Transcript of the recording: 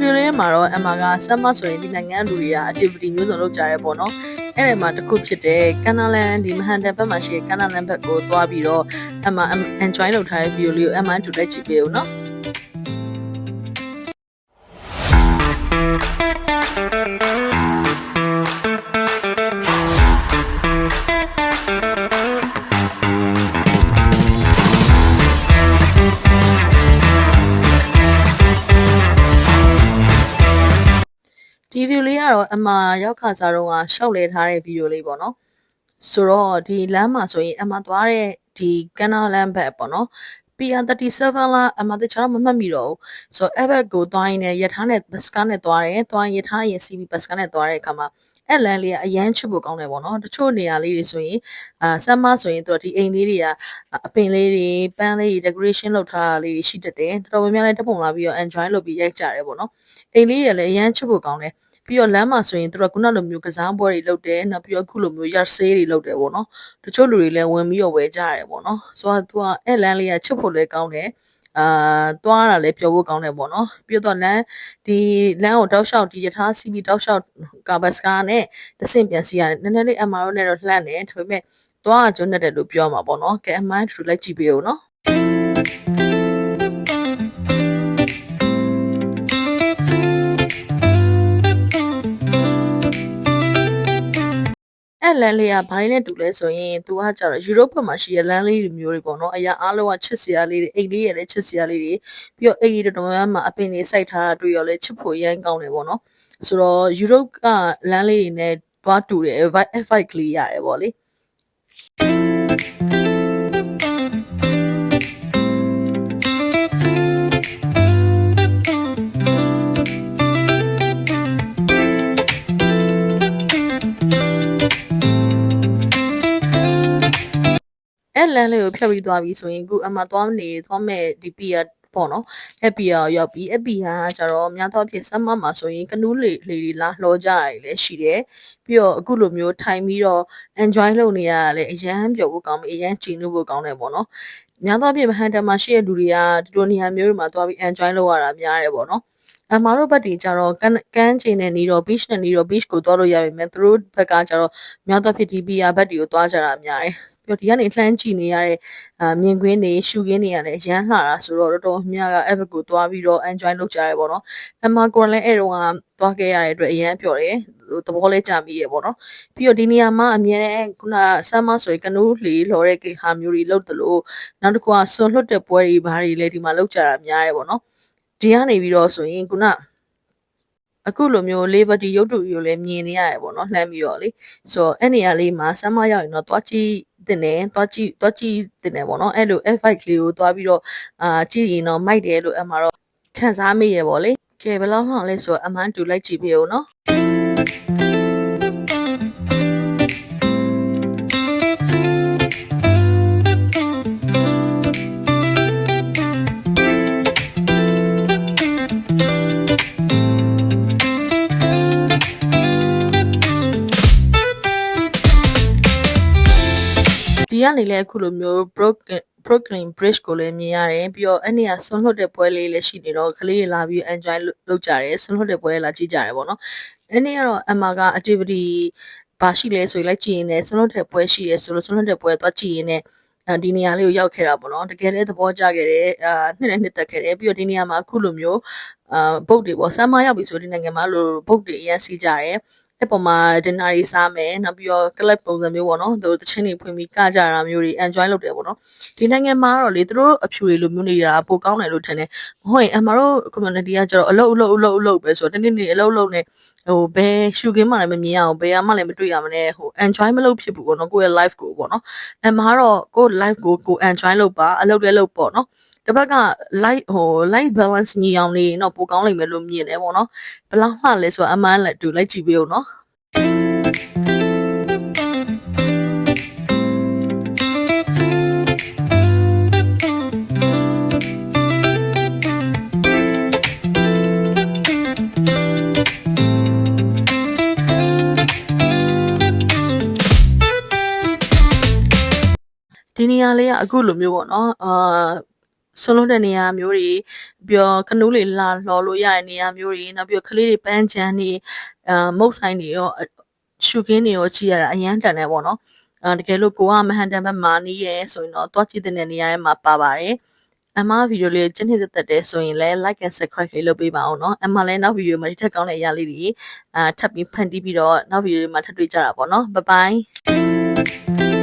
view လေးမှာတော့အမက summer ဆိုရင်ဒီနိုင်ငံလူတွေက activity မျိုးစုံလုပ်ကြရဲပေါ့နော်အဲ့ဒီမှာတစ်ခုဖြစ်တဲ့ကန္နာလန်ဒီမဟန်တန်ဘက်မှာရှိတဲ့ကန္နာလန်ဘက်ကိုသွားပြီးတော့အမ enjoy လုပ်ထားတဲ့ view လေးကိုအမတူလိုက်ကြည့်ပေးဦးနော် ဒီ view လေးကတော့အမရောက်ခါစားတော့ကရှောက်လဲထားတဲ့ video လေးပေါ့နော်ဆိုတော့ဒီလမ်းမှာဆိုရင်အမသွားတဲ့ဒီကနာလမ်းဘက်ပေါ့နော် PR37 လားအမတခြားမမှတ်မိတော့ဘူးဆိုတော့အဲ့ဘက်ကိုသွားရင်လည်းရထားနဲ့ဘတ်စကားနဲ့သွားတယ်သွားရင်ရထားရင် CB ဘတ်စကားနဲ့သွားတဲ့အခါမှာ အဲ့လမ်းလေးကအရန်ချစ်ဖို့ကောင်းတယ်ပေါ့နော်တချို့နေရာလေးတွေဆိုရင်အာဆမ်မဆိုရင်သူတို့ဒီအိမ်လေးတွေကအပင်လေးတွေပန်းလေးတွေ decoration လုပ်ထားတာလေးတွေရှိတတ်တယ်တော်တော်များများလည်းတက်ပုံလာပြီးတော့ enjoy လုပ်ပြီးရိုက်ကြတယ်ပေါ့နော်အိမ်လေးတွေလည်းအရန်ချစ်ဖို့ကောင်းတယ် ပြီးတော့လမ်းမှာဆိုရင်တို့ကခုနလိုမျိုးကစားပွဲတွေလုပ်တယ်နောက်ပြီးတော့ခုလိုမျိုးရဆေးတွေလုပ်တယ်ပေါ့နော်တချို့လူတွေလည်းဝင်ပြီးတော့ဝယ်ကြရတယ်ပေါ့နော်ဆိုတော့သူကအဲ့လမ်းလေးကချစ်ဖို့လည်းကောင်းတယ်အာသွားတာလည်းပျော်ဖို့ကောင်းတယ်ပေါ့နော်ပြီးတော့လမ်းဒီလမ်းကိုတောက်လျှောက်ဒီယထာစီဘီတောက်လျှောက်ကာဘတ်စကာနဲ့တဆင့်ပြန်စီရတယ်နည်းနည်းလေးအမာရောနဲ့တော့လှမ်းတယ်ဒါပေမဲ့သွားကျွန်းနဲ့တယ်လို့ပြောမှာပေါ့နော်ကဲအမိုင်းထူလိုက်ကြည့်ပေးဦးနော် လမ်းလေးကဘာလေးနဲ့တူလဲဆိုရင်သူကကြတော့ယူရိုပမှာရှိတဲ့လမ်းလေးတွေမျိုးတွေပေါ့နော်အရာအားလုံးကချစ်စရာလေးတွေအိမ်လေးရလည်းချစ်စရာလေးတွေပြီးတော့အိမ်ကြီးတော်တော်များများမှာအပင်တွေစိုက်ထားတာတွေ့ရလဲချစ်ဖို့ရမ်းကောင်းတယ်ပေါ့နော်ဆိုတော့ယူရိုကလမ်းလေးတွေနဲ့တွားတူတယ် F5 ကလေးရတယ်ပေါ့လေ အဲ့လမ်းလေးကိုဖြတ်ပြီးသွားပြီဆိုရင်အခုအမှသွားနေသွားမဲ့ဒီ PR ပေါ့နော်အဲ့ PR ရောက်ပြီအဲ့ PR ကကျတော့များသောအားဖြင့်ဆမ်မမှာဆိုရင်ကနူးလေလေတွေလာလှော်ကြရတယ်လည်းရှိတယ်ပြီးတော့အခုလိုမျိုးထိုင်ပြီးတော့ enjoy လုပ်နေရတာလည်းအရန်ပျော်ဖို့ကောင်းပြီအရန်ကြည်နူးဖို့ကောင်းတယ်ပေါ့နော်များသောအားဖြင့်မဟန်တန်မှာရှိတဲ့လူတွေကဒီလိုနေရာမျိုးတွေမှာသွားပြီး enjoy လုပ်ရတာများတယ်ပေါ့နော်အမတို့ဘက်တွေကျတော့ကန်းကန်းချိန်နဲ့နေတော့ beach နဲ့နေတော့ beach ကိုသွားလို့ရပြီမဲ့သူတို့ဘက်ကကျတော့များသောအားဖြင့်ဒီ PR ဘက်တွေကိုသွားကြတာများတယ် ပြီးတော့ဒီကနေလှမ်းကြည့်နေရတဲ့အာမြင်ကွင်းတွေရှူခင်းတွေရတယ်ရမ်းလှတာဆိုတော့တော်တော်များများကအဲ့ဘက်ကိုသွားပြီးတော့ enjoy လုပ်ကြရဲပေါ့နော်အမကွန်လည်းအဲ့တော့ကသွားခဲ့ရတဲ့အတွက်အရန်ပျော်တယ်သဘောလေးကြာမိရပေါ့နော်ပြီးတော့ဒီနေရာမှာအမြဲတမ်းခုနဆမ်းမဆိုရင်ကနူးလေလော်တဲ့ကိဟာမျိုးတွေလုပ်တယ်လို့နောက်တစ်ခုကဆွန်လွတ်တဲ့ပွဲတွေဘာတွေလဲဒီမှာလုပ်ကြတာများရဲပေါ့နော်ဒီကနေပြီးတော့ဆိုရင်ခုနအခုလိုမျိုး liberty ရုပ်တုကြီးကိုလည်းမြင်နေရတယ်ပေါ့နော်လှမ်းပြီးတော့လေဆိုတော့အဲ့နေရာလေးမှာဆမ်းမရောက်ရင်တော့တွားကြည့် တင်တယ်တွားကြည့်တွားကြည့်တင်တယ်ပေါ့နော်အဲ့လို F5 ကလေးကိုတွားပြီးတော့အာကြည့်ရင်တော့မိုက်တယ်လို့အမှတော့ခံစားမိရပေါ့လေကဲဘယ်လောက်လောက်လဲဆိုတော့အမှန်တူလိုက်ကြည့်ပြအောင်နော် ဒီကနေလည်းအခုလိုမျိုး broken Brooklyn Bridge ကိုလည်းမြင်ရတယ်ပြီးတော့အဲ့နေရာဆွန်လွတ်တဲ့ပွဲလေးလည်းရှိနေတော့ကလေးတွေလာပြီး enjoy လုပ်ကြတယ်ဆွန်လွတ်တဲ့ပွဲလာကြည့်ကြတယ်ပေါ့နော်အဲ့နေကတော့အမက activity ဘာရှိလဲဆိုရင်လိုက်ကြည့်ရင်လည်းဆွန်လွတ်တဲ့ပွဲရှိရဲဆိုလို့ဆွန်လွတ်တဲ့ပွဲသွားကြည့်ရင်လည်းအဲဒီနေရာလေးကိုရောက်ခဲ့တာပေါ့နော်တကယ်လည်းသဘောကျခဲ့တယ်အာနှစ်နဲ့နှစ်သက်ခဲ့တယ်ပြီးတော့ဒီနေရာမှာအခုလိုမျိုးအာဘုတ်တွေပေါ့ဆမ်မရောက်ပြီဆိုဒီနိုင်ငံမှာလို့ဘုတ်တွေအရင်စီးကြတယ် အဲ့ပေါ်မှာ dinner တွေစားမယ်နောက်ပြီးတော့ club ပုံစံမျိုးပေါ့နော်သူတို့တချင်းတွေဖွင့်ပြီးကကြတာမျိုးတွေ enjoy လုပ်တယ်ပေါ့နော်ဒီနိုင်ငံမှာတော့လေသူတို့အဖြူတွေလိုမျိုးနေတာပိုကောင်းတယ်လို့ထင်တယ်မဟုတ်ရင်အမတို့ community ကကျတော့အလုတ်အလုတ်အလုတ်အလုတ်ပဲဆိုတော့တနေ့နေ့အလုတ်အလုတ်နဲ့ဟိုဘယ်ရှူခင်းမှလည်းမမြင်ရအောင်ဘယ်မှလည်းမတွေ့ရမနဲ့ဟို enjoy မလုပ်ဖြစ်ဘူးပေါ့နော်ကိုယ့်ရဲ့ life ကိုပေါ့နော်အမကတော့ကိုယ့် life ကိုကို enjoy လုပ်ပါအလုတ်လည်းလုပ်ပေါ့နော် တစ်ဘက်က light ဟို light balance ညီအောင်နေရင်တော့ပိုကောင်းလိမ့်မယ်လို့မြင်တယ်ပေါ့နော်ဘယ်လောက်မှလဲဆိုတော့အမှန်လက်တူလိုက်ကြည့်ပေးဦးနော်ဒီနေရာလေးကအခုလိုမျိုးပေါ့နော်အာ ဆွလုံးတဲ့နေရာမျိုးတွေပြီးတော့ကနူးတွေလာလော်လို့ရတဲ့နေရာမျိုးတွေနောက်ပြီးတော့ကလေးတွေပန်းချမ်းတွေအမုတ်ဆိုင်တွေရောရှုခင်းတွေရောကြည့်ရတာအရန်တန်တယ်ပေါ့နော်အဲတကယ်လို့ကိုကမဟန်တန်ဘက်မာနီးရဲဆိုရင်တော့တွားကြည့်တဲ့နေရာထဲမှာပါပါတယ်အမဗီဒီယိုလေးချက်နှစ်သက်သက်တဲ့ဆိုရင်လည်း like and subscribe လေးလုပ်ပေးပါအောင်နော်အမလည်းနောက်ဗီဒီယိုမှာဒီထက်ကောင်းတဲ့အရာလေးတွေအာထပ်ပြီးဖန်တီးပြီးတော့နောက်ဗီဒီယိုမှာထပ်တွေ့ကြတာပေါ့နော် bye bye